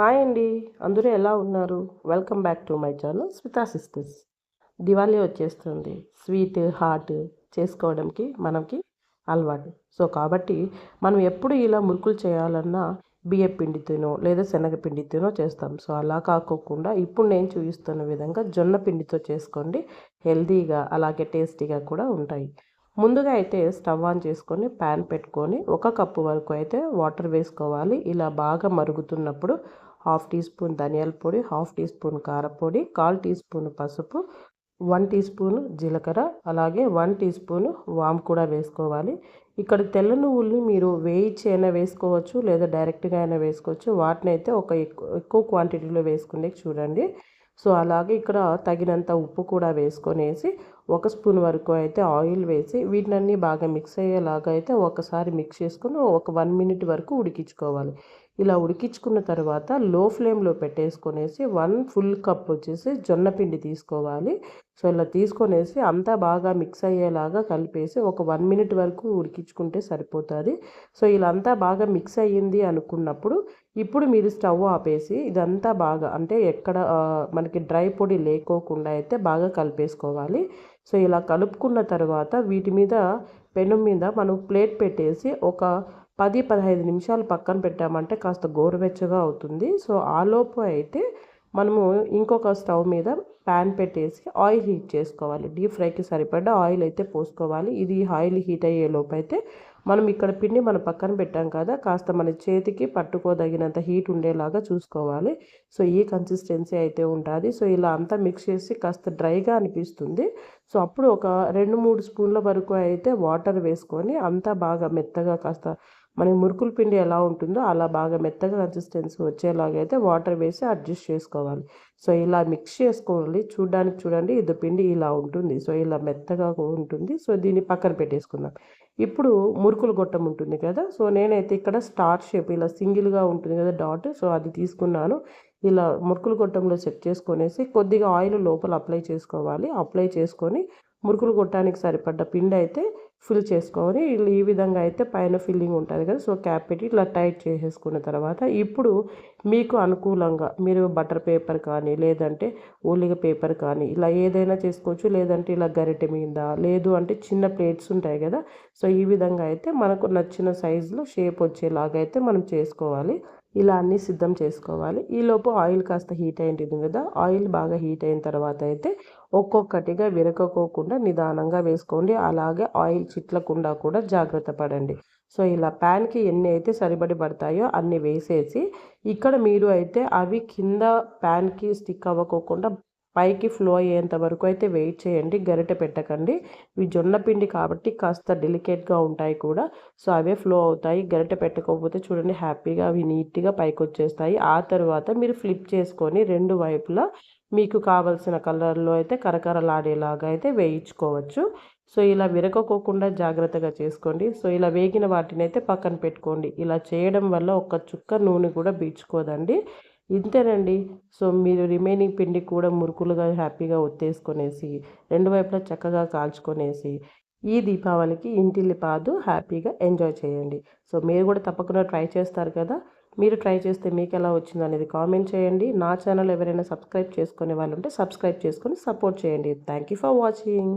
Hi అండి. అందరూ ఎలా ఉన్నారు? Welcome back to my channel Smita sisters Diwali వచ్చేస్తుంది. స్వీట్ హాట్ చేసుకోవడానికి మనకి అలవాటు. సో కాబట్టి మనం ఎప్పుడు ఇలా మురుకులు చేయాలన్నా బియ్య పిండితోనో లేదా శనగపిండితోనో చేస్తాం. సో అలా కాకోకుండా ఇప్పుడు నేను చూపిస్తున్న విధంగా జొన్న పిండితో చేసుకోండి. హెల్తీగా అలాగే టేస్టీగా కూడా ఉంటాయి. ముందుగా అయితే స్టవ్ ఆన్ చేసుకొని ప్యాన్ పెట్టుకొని ఒక కప్పు వరకు అయితే వాటర్ వేసుకోవాలి. ఇలా బాగా మరుగుతున్నప్పుడు హాఫ్ టీ స్పూన్ ధనియాల పొడి హాఫ్ టీ స్పూన్ కారపొడి కాల్ టీ స్పూన్ పసుపు వన్ టీ స్పూన్ జీలకర్ర అలాగే వన్ టీ స్పూన్ వామ్ కూడా వేసుకోవాలి. ఇక్కడ తెల్ల నువ్వుల్ని మీరు వేయించి అయినా వేసుకోవచ్చు లేదా డైరెక్ట్గా అయినా వేసుకోవచ్చు. వాటిని అయితే ఒక ఎక్కువ ఎక్కువ క్వాంటిటీలో వేసుకునే చూడండి. సో అలాగే ఇక్కడ తగినంత ఉప్పు కూడా వేసుకొనేసి ఒక స్పూన్ వరకు అయితే ఆయిల్ వేసి వీటినన్నీ బాగా మిక్స్ అయ్యేలాగా అయితే ఒకసారి మిక్స్ చేసుకుని ఒక వన్ మినిట్ వరకు ఉడికించుకోవాలి. ఇలా ఉడికించుకున్న తర్వాత లో ఫ్లేమ్లో పెట్టేసుకొనేసి వన్ ఫుల్ కప్ వచ్చేసి జొన్న పిండి తీసుకోవాలి. సో ఇలా తీసుకొనేసి అంతా బాగా మిక్స్ అయ్యేలాగా కలిపేసి ఒక వన్ మినిట్ వరకు ఉడికించుకుంటే సరిపోతుంది. సో ఇలా అంతా బాగా మిక్స్ అయ్యింది అనుకున్నప్పుడు ఇప్పుడు మీరు స్టవ్ ఆపేసి ఇదంతా బాగా అంటే ఎక్కడ మనకి డ్రై పొడి లేకోకుండా అయితే బాగా కలిపేసుకోవాలి. సో ఇలా కలుపుకున్న తర్వాత వీటి మీద పెను మీద మనం ప్లేట్ పెట్టేసి ఒక పది పదహైదు నిమిషాలు పక్కన పెట్టామంటే కాస్త గోరువెచ్చగా అవుతుంది. సో ఆలోపు అయితే మనము ఇంకొక స్టవ్ మీద ప్యాన్ పెట్టేసి ఆయిల్ హీట్ చేసుకోవాలి. డీప్ ఫ్రైకి సరిపడ్డ ఆయిల్ అయితే పోసుకోవాలి. ఇది ఆయిల్ హీట్ అయ్యే లోపు అయితే మనం ఇక్కడ పిండి మన పక్కన పెట్టాం కదా కాస్త మన చేతికి పట్టుకోదగినంత హీట్ ఉండేలాగా చూసుకోవాలి. సో ఈ కన్సిస్టెన్సీ అయితే ఉంటుంది సో ఇలా అంతా మిక్స్ చేసి కాస్త డ్రైగా అనిపిస్తుంది. సో అప్పుడు ఒక రెండు మూడు స్పూన్ల వరకు అయితే వాటర్ వేసుకొని అంతా బాగా మెత్తగా కాస్త మనకి మురుకుల పిండి ఎలా ఉంటుందో అలా బాగా మెత్తగా కన్సిస్టెన్సీ వచ్చేలాగైతే వాటర్ వేసి అడ్జస్ట్ చేసుకోవాలి. సో ఇలా మిక్స్ చేసుకోవాలి. చూడడానికి చూడండి ఇది పిండి ఇలా ఉంటుంది. సో ఇలా మెత్తగా ఉంటుంది. సో దీన్ని పక్కన పెట్టేసుకుందాం. ఇప్పుడు మురుకులు గొట్టం ఉంటుంది కదా సో నేనైతే ఇక్కడ స్టార్ షేప్ ఇలా సింగిల్గా ఉంటుంది కదా డాట్ సో అది తీసుకున్నాను. ఇలా మురుకులు గొట్టంలో సెట్ చేసుకొనేసి కొద్దిగా ఆయిల్ లోపల అప్లై చేసుకోవాలి. అప్లై చేసుకొని మురుకులు కొట్టడానికి సరిపడ్డ పిండి అయితే ఫిల్ చేసుకొని ఈ విధంగా అయితే పైన ఫిల్లింగ్ ఉంటుంది కదా సో క్యాప్ పెట్టి ఇట్లా టైట్ చేసేసుకున్న తర్వాత ఇప్పుడు మీకు అనుకూలంగా మీరు బటర్ పేపర్ కానీ లేదంటే ఓలిగ పేపర్ కానీ ఇలా ఏదైనా చేసుకోవచ్చు లేదంటే ఇలా గరిటె మీద లేదు అంటే చిన్న ప్లేట్స్ ఉంటాయి కదా సో ఈ విధంగా అయితే మనకు నచ్చిన సైజులో షేప్ వచ్చేలాగా అయితే మనం చేసుకోవాలి. ఇలా అన్నీ సిద్ధం చేసుకోవాలి. ఈలోపు ఆయిల్ కాస్త హీట్ అయింటుంది కదా ఆయిల్ బాగా హీట్ అయిన తర్వాత అయితే ఒక్కొక్కటిగా విరగకోకుండా నిదానంగా వేసుకోండి. అలాగే ఆయిల్ చిట్లకుండా కూడా జాగ్రత్త పడండి. సో ఇలా ప్యాన్కి ఎన్ని అయితే సరిపడి పడతాయో అన్ని వేసేసి ఇక్కడ మీరు అయితే అవి కింద ప్యాన్కి స్టిక్ అవ్వకోకుండా పైకి ఫ్లో అయ్యేంత వరకు అయితే వెయిట్ చేయండి గరిటె పెట్టకండి. ఇవి జొన్న పిండి కాబట్టి కాస్త డెలికేట్గా ఉంటాయి కూడా. సో అవే ఫ్లో అవుతాయి. గరిటె పెట్టకపోతే చూడండి హ్యాపీగా అవి నీట్గా పైకి వచ్చేస్తాయి ఆ తర్వాత మీరు ఫ్లిప్ చేసుకొని రెండు వైపులా మీకు కావలసిన కలర్లో అయితే కరకరలాడేలాగా అయితే వేయించుకోవచ్చు. సో ఇలా విరగకోకుండా జాగ్రత్తగా చేసుకోండి. సో ఇలా వేగిన వాటిని అయితే పక్కన పెట్టుకోండి. ఇలా చేయడం వల్ల ఒక చుక్క నూనె కూడా బీచుకోదండి. ఇంతేనండి. సో మీరు రిమైనింగ్ పిండి కూడా మురుకులుగా హ్యాపీగా ఒత్తేసుకొనేసి రెండు వైపులా చక్కగా కాల్చుకొనేసి ఈ దీపావళికి ఇంటిల్లి పాదు హ్యాపీగా ఎంజాయ్ చేయండి. సో మీరు కూడా తప్పకుండా ట్రై చేస్తారు కదా? మీరు ట్రై చేస్తే మీకు ఎలా వచ్చింది అనేది కామెంట్ చేయండి. నా ఛానల్ ఎవరైనా సబ్స్క్రైబ్ చేసుకునే వాళ్ళు ఉంటే సబ్స్క్రైబ్ చేసుకొని సపోర్ట్ చేయండి. Thank you for watching.